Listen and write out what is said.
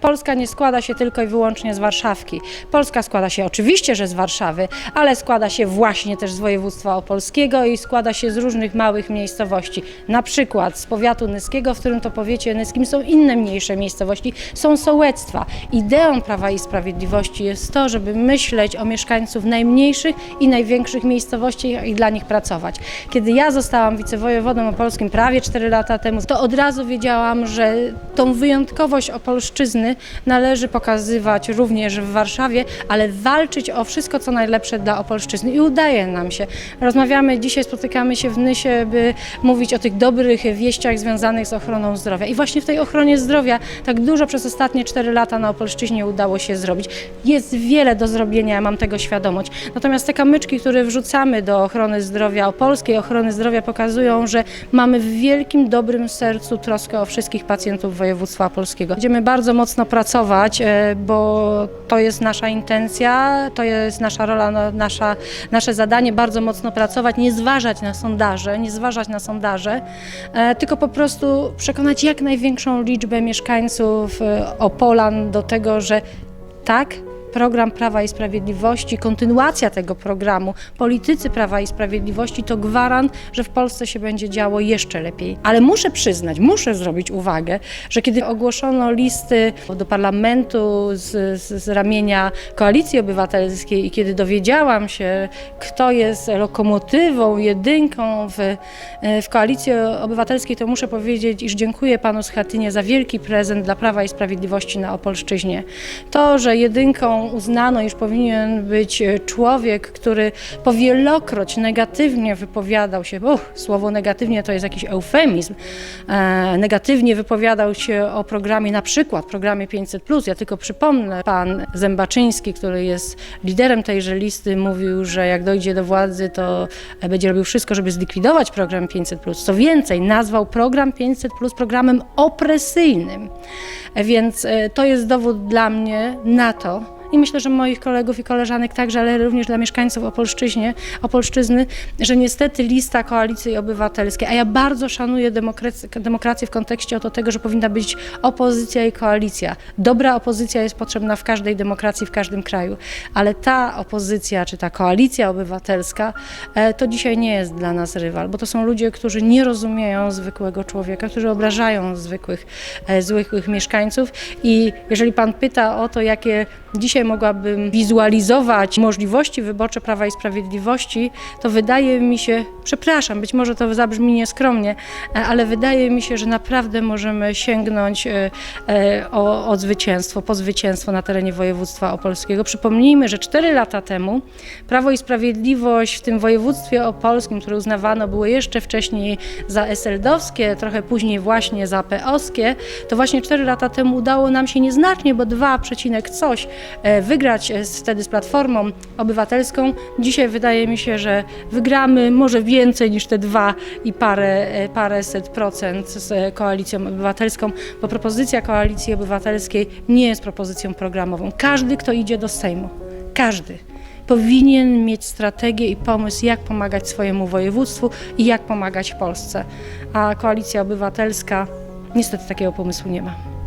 Polska nie składa się tylko i wyłącznie z Warszawki. Polska składa się oczywiście, że z Warszawy, ale składa się właśnie też z województwa opolskiego i składa się z różnych małych miejscowości. Na przykład z powiatu nyskiego, w którym to powiecie nyskim są inne mniejsze miejscowości, są sołectwa. Ideą Prawa i Sprawiedliwości jest to, żeby myśleć o mieszkańców najmniejszych i największych miejscowości i dla nich pracować. Kiedy ja zostałam wicewojewodą opolskim prawie 4 lata temu, to od razu wiedziałam, że tą wyjątkowość Opolszczyzny należy pokazywać również w Warszawie, ale walczyć o wszystko, co najlepsze dla Opolszczyzny i udaje nam się. Rozmawiamy dzisiaj, spotykamy się w Nysie, by mówić o tych dobrych wieściach związanych z ochroną zdrowia. I właśnie w tej ochronie zdrowia tak dużo przez ostatnie 4 lata na Opolszczyźnie udało się zrobić. Jest wiele do zrobienia, mam tego świadomość. Natomiast te kamyczki, które wrzucamy do ochrony zdrowia opolskiej, ochrony zdrowia pokazują, że mamy w wielkim, dobrym sercu troskę o wszystkich pacjentów województwa opolskiego. Będziemy bardzo mocno pracować, e, bo to jest nasza intencja, to jest nasza rola, no, nasza, nasze zadanie, bardzo mocno pracować, nie zważać na sondaże, nie zważać na sondaże, e, tylko po prostu przekonać jak największą liczbę mieszkańców e, Opolan do tego, że tak, program Prawa i Sprawiedliwości, kontynuacja tego programu, politycy Prawa i Sprawiedliwości to gwarant, że w Polsce się będzie działo jeszcze lepiej. Ale muszę przyznać, muszę zrobić uwagę, że kiedy ogłoszono listy do parlamentu z, z, z ramienia Koalicji Obywatelskiej i kiedy dowiedziałam się, kto jest lokomotywą, jedynką w, w Koalicji Obywatelskiej, to muszę powiedzieć, iż dziękuję panu Schatynie za wielki prezent dla Prawa i Sprawiedliwości na Opolszczyźnie. To, że jedynką uznano, iż powinien być e, człowiek, który powielokroć negatywnie wypowiadał się, uch, słowo negatywnie to jest jakiś eufemizm, e, negatywnie wypowiadał się o programie, na przykład programie 500+. Ja tylko przypomnę, pan Zębaczyński, który jest liderem tejże listy, mówił, że jak dojdzie do władzy, to e, będzie robił wszystko, żeby zlikwidować program 500+. Co więcej, nazwał program 500+, programem opresyjnym. E, Więc to jest dowód dla mnie na to, i myślę, że moich kolegów i koleżanek także, ale również dla mieszkańców Opolszczyźnie, Opolszczyzny, że niestety lista Koalicji Obywatelskiej, a ja bardzo szanuję demokrację, demokrację w kontekście oto tego, że powinna być opozycja i koalicja. Dobra opozycja jest potrzebna w każdej demokracji, w każdym kraju, ale ta opozycja, czy ta koalicja obywatelska, e, to dzisiaj nie jest dla nas rywal, bo to są ludzie, którzy nie rozumieją zwykłego człowieka, którzy obrażają zwykłych, e, zwykłych mieszkańców i jeżeli pan pyta o to, jakie dzisiaj mogłabym wizualizować możliwości wyborcze Prawa i Sprawiedliwości, to wydaje mi się, przepraszam, być może to zabrzmi nieskromnie, e, ale wydaje mi się, że naprawdę możemy sięgnąć e, e, o, o zwycięstwo, po zwycięstwo na terenie województwa opolskiego. Przypomnijmy, że 4 lata temu Prawo i Sprawiedliwość w tym województwie opolskim, które uznawano było jeszcze wcześniej za SLD-owskie, trochę później właśnie za PO-skie, to właśnie 4 lata temu udało nam się nieznacznie, bo 2, przecinek coś wygrać e, wtedy z Platformą Obywatelską. Dzisiaj wydaje mi się, że wygramy może więcej niż te dwa i parę, e, paręset procent z e, Koalicją Obywatelską, bo propozycja Koalicji Obywatelskiej nie jest propozycją programową. Każdy, kto idzie do Sejmu, każdy powinien mieć strategię i pomysł, jak pomagać swojemu województwu i jak pomagać Polsce. A Koalicja Obywatelska niestety takiego pomysłu nie ma.